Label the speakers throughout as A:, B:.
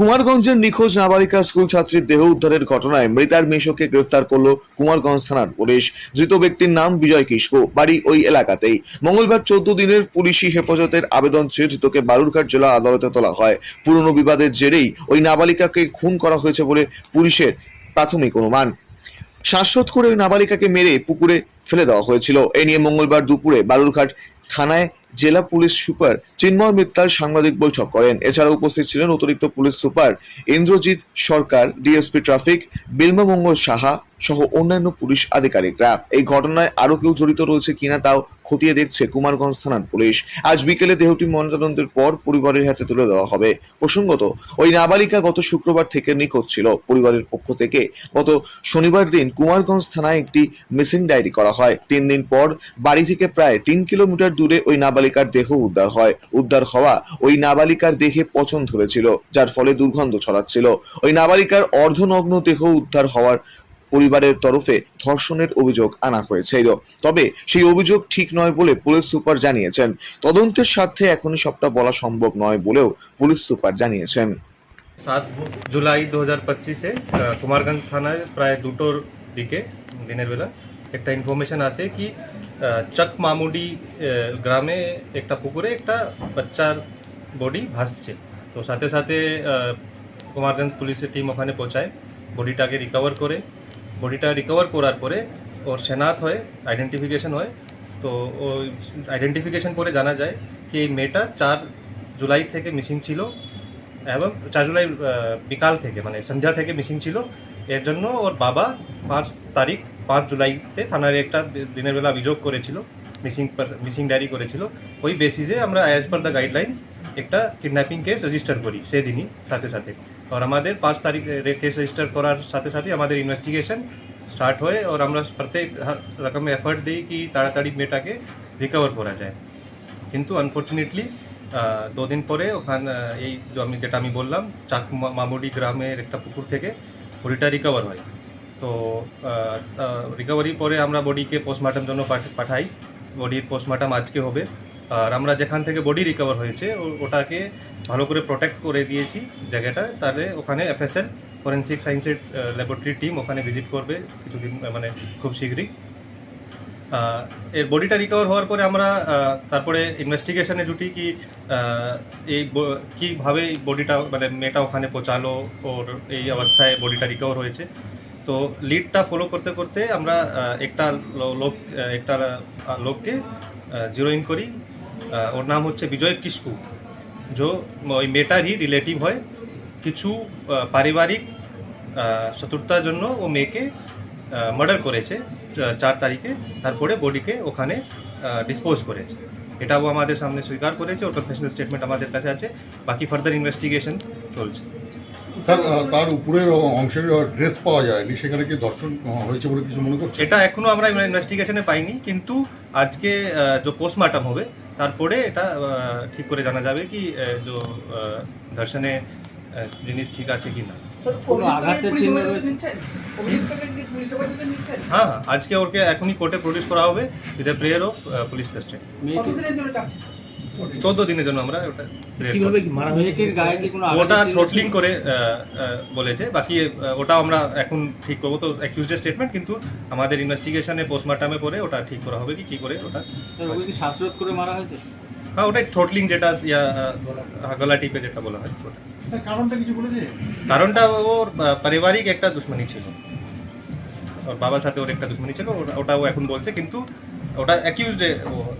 A: কুমারগঞ্জের নিখোঁজ নাবালিকা স্কুল ছাত্রীর দেহ উদ্ধারের ঘটনায় মৃতার মেশকে গ্রেফতার করল কুমারগঞ্জ থানার পুলিশ। ধৃত ব্যক্তির নাম বিজয় কিস্কো বাড়ি ওই এলাকাতেই। মঙ্গলবার চোদ্দ দিনের পুলিশি হেফাজতের আবেদন চেয়ে ধৃতকে বালুরঘাট জেলা আদালতে তোলা হয়। পুরনো বিবাদের জেরেই ওই নাবালিকাকে খুন করা হয়েছে বলে পুলিশের প্রাথমিক অনুমান। শ্বাসরোধ করে ওই নাবালিকাকে মেরে পুকুরে ফেলে দেওয়া হয়েছিল। এ নিয়ে মঙ্গলবার দুপুরে বালুরঘাট থানায় জেলা পুলিশ সুপার চিন্ময় মিত্তাল সাংবাদিক বৈঠক করেন। এছাড়া উপস্থিত ছিলেন অতিরিক্ত police super Indrajit Sarkar, DSP traffic Bilwamangal Saha সহ অন্যান্য পুলিশ আধিকারিকরা। এই ঘটনায় আরও কেউ জড়িত রয়েছে কিনা তাও খতিয়ে দেখছে কুমারগঞ্জ থানার পুলিশ। আজ বিকেলে দেহটি ময়নাতদন্তের পর পরিবারের হাতে তুলে দেওয়া হবে। প্রসঙ্গত, ওই নাবালিকা গত শুক্রবার থেকে নিখোঁজ ছিল। পরিবারের পক্ষ থেকে গত শনিবার দিন কুমারগঞ্জ থানায় একটি মিসিং ডায়েরি করা হয়। তিন দিন পর বাড়ি থেকে প্রায় তিন কিলোমিটার দূরে ওই নাবালিকার দেহ উদ্ধার হয়। উদ্ধার হওয়া ওই নাবালিকার দেহে পচন ধরেছিল, যার ফলে দুর্গন্ধ ছড়াচ্ছিল। ওই নাবালিকার অর্ধনগ্ন দেহ উদ্ধার হওয়ার পরিবারের তরফে ধর্ষণের অভিযোগ আনা হয়েছিল। তবে সেই অভিযোগ ঠিক নয় বলে পুলিশ সুপার জানিয়েছেন। তদন্তের স্বার্থে এখনই সবটা বলা সম্ভব নয় বলেও পুলিশ সুপার জানিয়েছেন।
B: সাত জুলাই দু হাজার পঁচিশে কুমারগঞ্জ থানায় প্রায় দুটোর দিকে, দিনের বেলা, একটা ইনফরমেশন আসে কি চক মামুডি গ্রামে একটা পুকুরে একটা বাচ্চার বডি ভাসছে। তো সাথে সাথে কুমারগঞ্জ পুলিশের টিম ওখানে পৌঁছায়। বডিটাকে রিকভার করে বডিটা রিকভার করার পরে ওর সেনাত হয় আইডেন্টিফিকেশন হয়। তো ওই আইডেন্টিফিকেশন করে জানা যায় যে এই মেয়েটা চার জুলাই থেকে মিসিং ছিল এবং চার জুলাই বিকাল থেকে মানে সন্ধ্যা থেকে মিসিং ছিল। এর জন্য ওর বাবা পাঁচ তারিখ, পাঁচ জুলাইতে থানার একটা দিনের বেলা অভিযোগ করেছিল। মিসিং মিসিং ডায়েরি করেছিল। ওই বেসিসে আমরা অ্যাজ পার দ্য গাইডলাইন্স একটা কিডন্যাপিং কেস রেজিস্টার করি, সেদিনই, সাথে সাথে। আর আমাদের পাঁচ তারিখ কেস রেজিস্টার করার সাথে সাথে আমাদের ইনভেস্টিগেশন স্টার্ট হয় আর আমরা প্রত্যেক রকমের এফর্ট দিই কি তাড়াতাড়ি মেয়েটাকে রিকভার করা যায়। কিন্তু আনফর্চুনেটলি দিন পরে ওখান এই আমি, যেটা আমি বললাম চাক মামুডি গ্রামের একটা পুকুর থেকে বডিটা রিকভার হয়। তো রিকভারি পরে আমরা বডিকে পোস্টমর্টম জন্য পাঠ- পাঠাই। বডির পোস্টমর্টম আজকে হবে। আর আমরা যেখান থেকে বডি রিকভার হয়েছে ওটাকে ভালো করে প্রোটেক্ট করে দিয়েছি জায়গাটা। তাহলে ওখানে এফএসএল ফরেন্সিক সায়েন্সের ল্যাবরেটরি টিম ওখানে ভিজিট করবে কিছুদিন মানে খুব শীঘ্রই। এর বডিটা রিকভার হওয়ার পরে আমরা তারপরে ইনভেস্টিগেশনে জুটি কি এই কীভাবে বডিটা মানে মেয়েটা ওখানে পৌঁছালো, ওর এই অবস্থায় বডিটা রিকভার হয়েছে। তো লিডটা ফলো করতে করতে আমরা একটা লোক একটা লোককে জিরো ইন করি। ওর নাম হচ্ছে বিজয় কিস্কু যে, ওই মেয়েটারই রিলেটিভ হয়। কিছু পারিবারিক শত্রুতার জন্য ও মেয়েকে মার্ডার করেছে চার তারিখে। তারপরে বডিকে ওখানে ডিসপোজ করেছে। এটাও আমাদের সামনে স্বীকার করেছে। ওর প্রফেশনাল স্টেটমেন্ট আমাদের কাছে আছে। বাকি ফার্দার ইনভেস্টিগেশন চলছে।
C: স্যার তার উপরের অংশের ড্রেস পাওয়া যায়নি। সেখানে কি দর্শন হয়েছে বলে কিছু মনে করছে
B: এটা এখনও আমরা ইনভেস্টিগেশনে পাইনি কিন্তু আজকে যে পোস্টমর্টম হবে তারপরে এটা ঠিক করে জানা যাবে কি যে ধর্ষণে জিনিস ঠিক আছে কি না।
D: কোনো আঘাতের
B: হ্যাঁ আজকে ওকে এখনই কোর্টে প্রডিউস করা হবে with prayer of police custody চোদ্দ দিনের জন্য আমরা ওটা
D: কীভাবে মারা হয়েছে? গায়ে কি কোনো
B: ওটা থ্রোটলিং করে বলেছে। বাকি ওটা আমরা এখন ঠিক করব। তো অ্যাকিউজডের স্টেটমেন্ট কিন্তু আমাদের ইনভেস্টিগেশনে পোস্টমর্টমে পরে ওটা ঠিক করা হবে কি? কি করে ওটা?
D: স্যার ওকে কি শ্বাসরোধ করে মারা হয়েছে?
B: হ্যাঁ ওটাই থ্রোটলিং যেটা ইয়া গলা টিপে যেটা বলা হয়। ওটা।
C: কারণটা কিছু বলেছে?
B: কারণটা ওর পারিবারিক একটা দুশ্মনী ছিল। ওর বাবার সাথে ওর একটা দুশ্মনী ছিল ওটা- ওটাও এখন বলছে। কিন্তু ওটা অ্যাকিউজড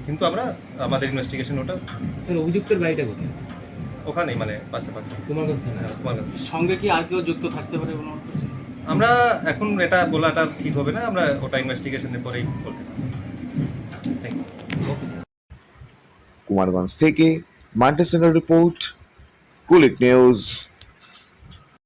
B: কিন্তু আমরা আমাদের ইনভেস্টিগেশন ওটা
D: স্যার অভিযুক্তের বাড়িটা কোথায়?
B: ওখানেই মানে পাশাপাশি।
D: কুমারগঞ্জ থানা
B: হ্যাঁ, কুমারগঞ্জ।
D: সঙ্গে কি আর কেউ যুক্ত থাকতে পারে কোনো
B: আমরা এখন এটা বলাটা ঠিক হবে না আমরা ওটা ইনভেস্টিগেশনের পরেই বলতে থ্যাংক ইউ
A: কুমারগঞ্জ থেকে মান্টে সিংহের রিপোর্ট কুলিক নিউজ।